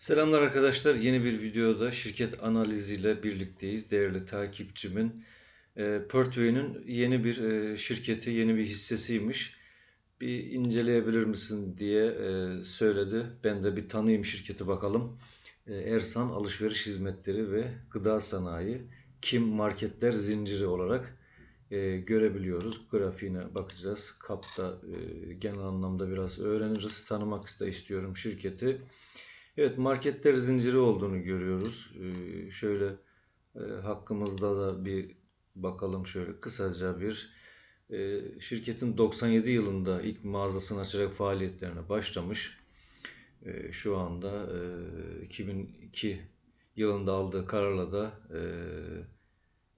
Selamlar arkadaşlar. Yeni bir videoda şirket analiziyle birlikteyiz. Değerli takipçimin e, Portway'nin yeni bir e, şirketi, yeni bir hissesiymiş. Bir inceleyebilir misin diye e, söyledi. Ben de bir tanıyayım şirketi bakalım. E, Ersan Alışveriş Hizmetleri ve Gıda Sanayi Kim Marketler Zinciri olarak e, görebiliyoruz. Grafiğine bakacağız. Kapta e, genel anlamda biraz öğreniriz. Tanımak da istiyorum şirketi. Evet marketler zinciri olduğunu görüyoruz. Ee, şöyle e, hakkımızda da bir bakalım şöyle kısaca bir e, şirketin 97 yılında ilk mağazasını açarak faaliyetlerine başlamış. E, şu anda e, 2002 yılında aldığı kararla da e,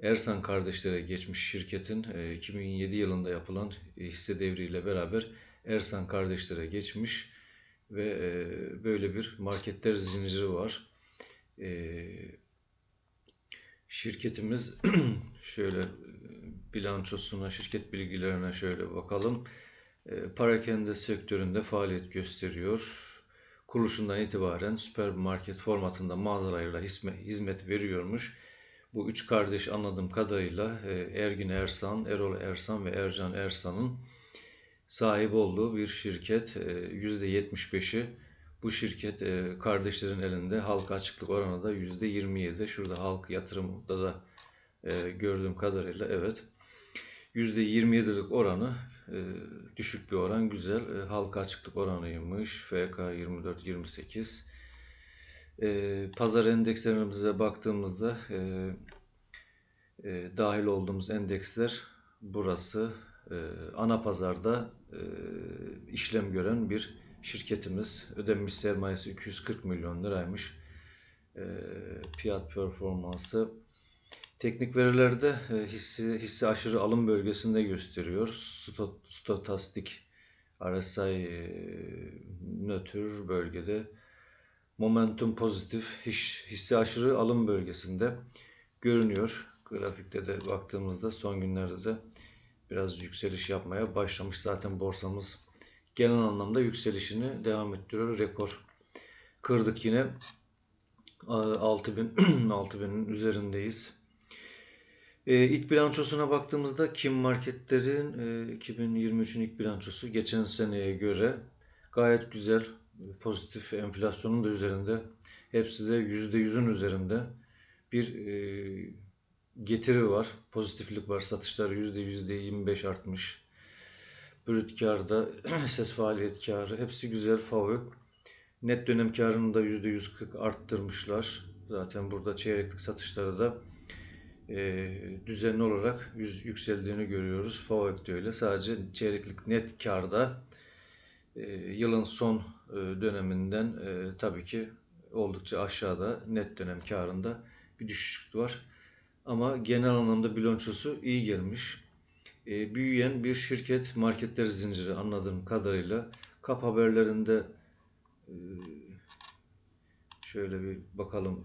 Ersan kardeşlere geçmiş şirketin e, 2007 yılında yapılan hisse devriyle beraber Ersan kardeşlere geçmiş ve e, böyle bir marketler zinciri var. E, şirketimiz şöyle e, bilançosuna, şirket bilgilerine şöyle bakalım. E, parakende sektöründe faaliyet gösteriyor. Kuruluşundan itibaren süpermarket formatında mağazalarıyla hizmet veriyormuş. Bu üç kardeş anladığım kadarıyla e, Ergin Ersan, Erol Ersan ve Ercan Ersan'ın sahip olduğu bir şirket. %75'i e, bu şirket e, kardeşlerin elinde. Halka açıklık oranı da %27. Şurada halk yatırımda da e, gördüğüm kadarıyla evet. %27'lik oranı düşük bir oran güzel. Halka açıklık oranıymış. FK 24-28. Pazar endekslerimize baktığımızda dahil olduğumuz endeksler burası. Ana pazarda işlem gören bir şirketimiz. Ödenmiş sermayesi 240 milyon liraymış. E, fiyat performansı teknik verilerde e, hissi, hissi aşırı alım bölgesinde gösteriyor. Stokastik RSI e, nötr bölgede momentum pozitif hisse aşırı alım bölgesinde görünüyor. Grafikte de baktığımızda son günlerde de biraz yükseliş yapmaya başlamış. Zaten borsamız genel anlamda yükselişini devam ettiriyor. Rekor kırdık yine. 6000 6000'in üzerindeyiz. E, ilk bilançosuna baktığımızda Kim Marketler'in e, 2023'ün ilk bilançosu geçen seneye göre gayet güzel, pozitif enflasyonun da üzerinde. Hepsi de %100'ün üzerinde bir e, getiri var, pozitiflik var. Satışlar %25 artmış. Brüt karda ses faaliyet karı hepsi güzel favök. Net dönem karını da %140 arttırmışlar. Zaten burada çeyreklik satışları da e, düzenli olarak yüz, yükseldiğini görüyoruz. Favök de öyle. Sadece çeyreklik net karda e, yılın son e, döneminden e, tabii ki oldukça aşağıda net dönem karında bir düşüşlük var. Ama genel anlamda bilançosu iyi gelmiş. E, büyüyen bir şirket marketler zinciri anladığım kadarıyla kap haberlerinde e, şöyle bir bakalım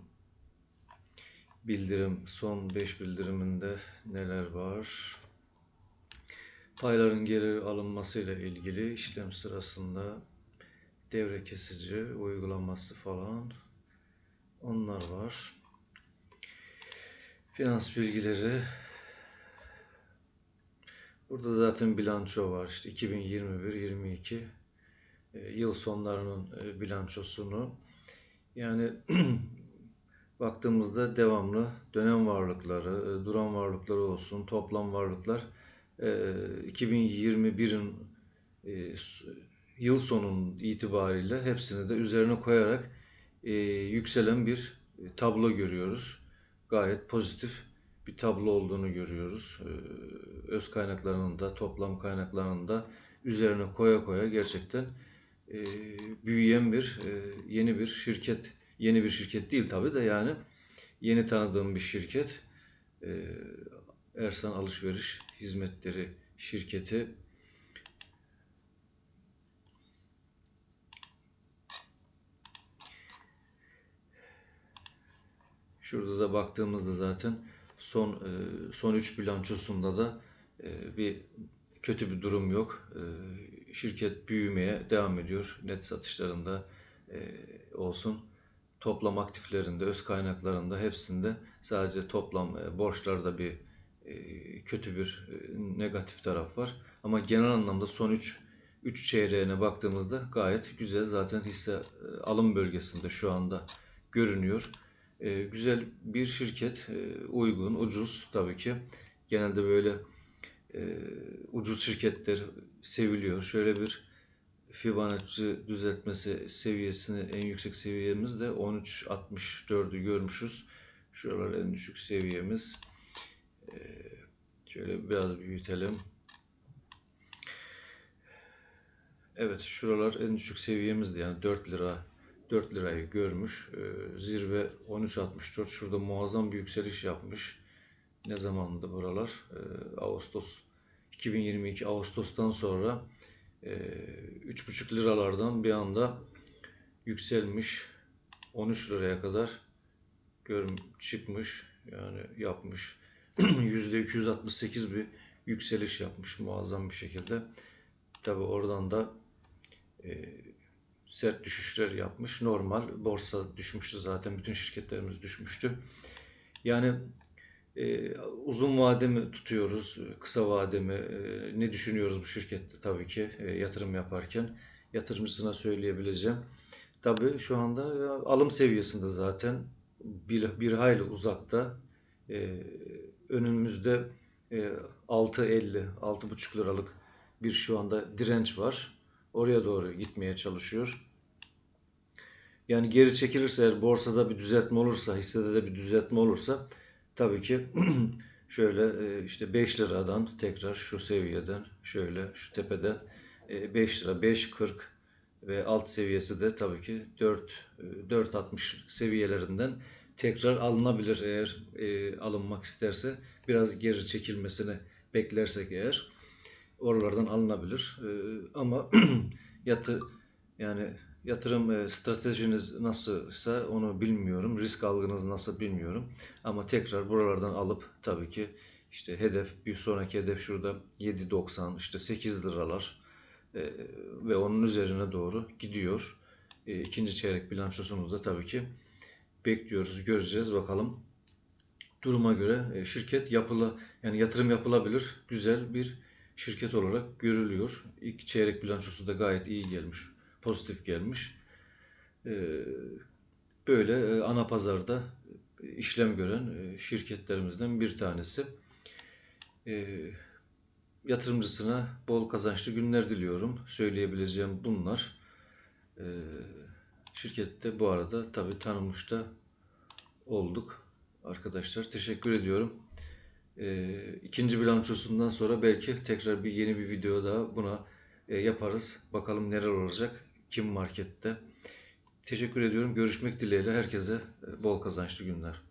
bildirim son 5 bildiriminde neler var. Payların geri alınmasıyla ilgili işlem sırasında devre kesici uygulaması falan onlar var. Finans bilgileri. Burada zaten bilanço var. İşte 2021-22 e, yıl sonlarının e, bilançosunu yani baktığımızda devamlı dönem varlıkları, e, duran varlıkları olsun, toplam varlıklar 2021'in yıl sonunun itibariyle hepsini de üzerine koyarak yükselen bir tablo görüyoruz gayet pozitif bir tablo olduğunu görüyoruz. Ee, öz kaynaklarının da toplam kaynaklarının da üzerine koya koya gerçekten e, büyüyen bir e, yeni bir şirket. Yeni bir şirket değil tabi de yani yeni tanıdığım bir şirket. Ee, Ersan Alışveriş Hizmetleri şirketi Şurada da baktığımızda zaten son e, son 3 bilançosunda da e, bir kötü bir durum yok. E, şirket büyümeye devam ediyor. Net satışlarında olsun, toplam aktiflerinde, öz kaynaklarında hepsinde sadece toplam borçlarda bir kötü bir negatif taraf var. Ama genel anlamda son 3 3 çeyreğine baktığımızda gayet güzel. Zaten hisse alım bölgesinde şu anda görünüyor. E, güzel bir şirket, e, uygun, ucuz tabii ki. Genelde böyle e, ucuz şirketler seviliyor. Şöyle bir Fibonacci düzeltmesi seviyesini en yüksek seviyemiz de 13.64'ü görmüşüz. Şuralar en düşük seviyemiz. Şöyle biraz büyütelim. Evet şuralar en düşük seviyemizdi yani 4 lira 4 lirayı görmüş. Ee, zirve 13.64 şurada muazzam bir yükseliş yapmış. Ne zamandı buralar? Ee, Ağustos 2022 Ağustos'tan sonra e, 3.5 liralardan bir anda yükselmiş 13 liraya kadar görüm çıkmış yani yapmış %268 bir yükseliş yapmış muazzam bir şekilde. Tabi oradan da e, sert düşüşler yapmış. Normal borsa düşmüştü zaten bütün şirketlerimiz düşmüştü. Yani e, uzun vade mi tutuyoruz, kısa vade mi? E, ne düşünüyoruz bu şirkette tabii ki e, yatırım yaparken? Yatırımcısına söyleyebileceğim. Tabii şu anda e, alım seviyesinde zaten bir, bir hayli uzakta. E, önümüzde e, 6.50, 6.5 liralık bir şu anda direnç var. Oraya doğru gitmeye çalışıyor. Yani geri çekilirse eğer borsada bir düzeltme olursa, hissede de bir düzeltme olursa tabii ki şöyle e, işte 5 liradan tekrar şu seviyeden şöyle şu tepeden e, 5 lira 5.40 ve alt seviyesi de tabii ki 4 e, 4.60 seviyelerinden tekrar alınabilir eğer e, alınmak isterse biraz geri çekilmesini beklersek eğer oralardan alınabilir. E, ama yatı yani yatırım e, stratejiniz nasılsa onu bilmiyorum. Risk algınız nasıl bilmiyorum. Ama tekrar buralardan alıp tabii ki işte hedef bir sonraki hedef şurada 7.90 işte 8 liralar e, ve onun üzerine doğru gidiyor. E, ikinci çeyrek bilançosumuzda tabii ki bekliyoruz, göreceğiz bakalım. Duruma göre e, şirket yapıla yani yatırım yapılabilir güzel bir şirket olarak görülüyor. İlk çeyrek bilançosu da gayet iyi gelmiş, pozitif gelmiş. E, böyle e, ana pazarda işlem gören şirketlerimizden bir tanesi. Yatırımcısına bol kazançlı günler diliyorum. Söyleyebileceğim bunlar. Şirkette bu arada tabii tanınmış da olduk arkadaşlar. Teşekkür ediyorum. Ee, ikinci bilançosundan sonra belki tekrar bir yeni bir video daha buna e, yaparız. Bakalım neler olacak. Kim markette. Teşekkür ediyorum. Görüşmek dileğiyle. Herkese e, bol kazançlı günler.